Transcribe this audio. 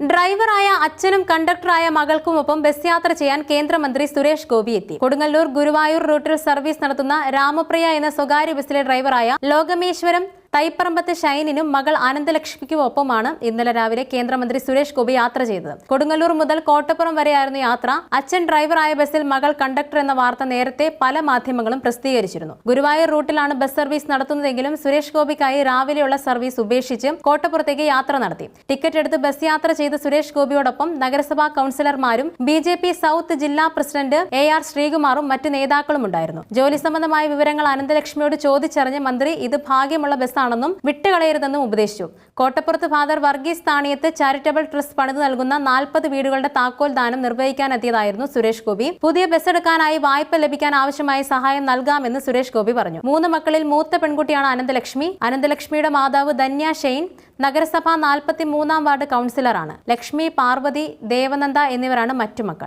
ഡ്രൈവറായ അച്ഛനും കണ്ടക്ടറായ മകൾക്കുമൊപ്പം ബസ് യാത്ര ചെയ്യാൻ കേന്ദ്രമന്ത്രി സുരേഷ് ഗോപി എത്തി. കൊടുങ്ങല്ലൂർ ഗുരുവായൂർ റൂട്ടിൽ സർവീസ് നടത്തുന്ന രാമപ്രിയ എന്ന സ്വകാര്യ ബസ്സിലെ ഡ്രൈവറായ ലോകമേശ്വരം തൈപ്പറമ്പത്ത് ഷൈനിനും മകൾ ആനന്ദലക്ഷ്മിക്കും ഒപ്പമാണ് ഇന്നലെ രാവിലെ കേന്ദ്രമന്ത്രി സുരേഷ് ഗോപി യാത്ര ചെയ്തത്. കൊടുങ്ങല്ലൂർ മുതൽ കോട്ടപ്പുറം വരെയായിരുന്നു യാത്ര. അച്ഛൻ ഡ്രൈവറായ ബസ്സിൽ മകൾ കണ്ടക്ടർ എന്ന വാർത്ത നേരത്തെ പല മാധ്യമങ്ങളും പ്രസിദ്ധീകരിച്ചിരുന്നു. ഗുരുവായൂർ റൂട്ടിലാണ് ബസ് സർവീസ് നടത്തുന്നതെങ്കിലും സുരേഷ് ഗോപിക്കായി രാവിലെയുള്ള സർവീസ് ഉപേക്ഷിച്ച് കോട്ടപ്പുറത്തേക്ക് യാത്ര നടത്തി. ടിക്കറ്റ് എടുത്ത് ബസ് യാത്ര ചെയ്ത സുരേഷ് ഗോപിയോടൊപ്പം നഗരസഭാ കൌൺസിലർമാരും ബി സൗത്ത് ജില്ലാ പ്രസിഡന്റ് എ ആർ ശ്രീകുമാറും മറ്റ് നേതാക്കളും ഉണ്ടായിരുന്നു ജോലി സംബന്ധമായ വിവരങ്ങൾ അനന്തലക്ഷ്മിയോട് ചോദിച്ചറിഞ്ഞ മന്ത്രി ഇത് ഭാഗ്യമുള്ള ബസ്സാണെന്നും വിട്ടുകളയരുതെന്നും ഉപദേശിച്ചു. കോട്ടപ്പുറത്ത് father Varghese Thaniyath charitable trust പണിത് നൽകുന്ന നാൽപ്പത് വീടുകളുടെ താക്കോൽ ദാനം നിർവഹിക്കാനെത്തിയതായിരുന്നു സുരേഷ് ഗോപി. പുതിയ ബസ് എടുക്കാനായി വായ്പ ലഭിക്കാൻ ആവശ്യമായ സഹായം നൽകാമെന്ന് സുരേഷ് ഗോപി പറഞ്ഞു. മൂന്ന് മക്കളിൽ മൂത്ത പെൺകുട്ടിയാണ് അനന്തലക്ഷ്മി. അനന്തലക്ഷ്മിയുടെ മാതാവ് ധന്യ ഷെയ്ൻ നഗരസഭ നാൽപ്പത്തി മൂന്നാം വാർഡ് കൗൺസിലറാണ്. ലക്ഷ്മി പാർവതി ദേവനന്ദ എന്നിവരാണ് മറ്റു മക്കൾ.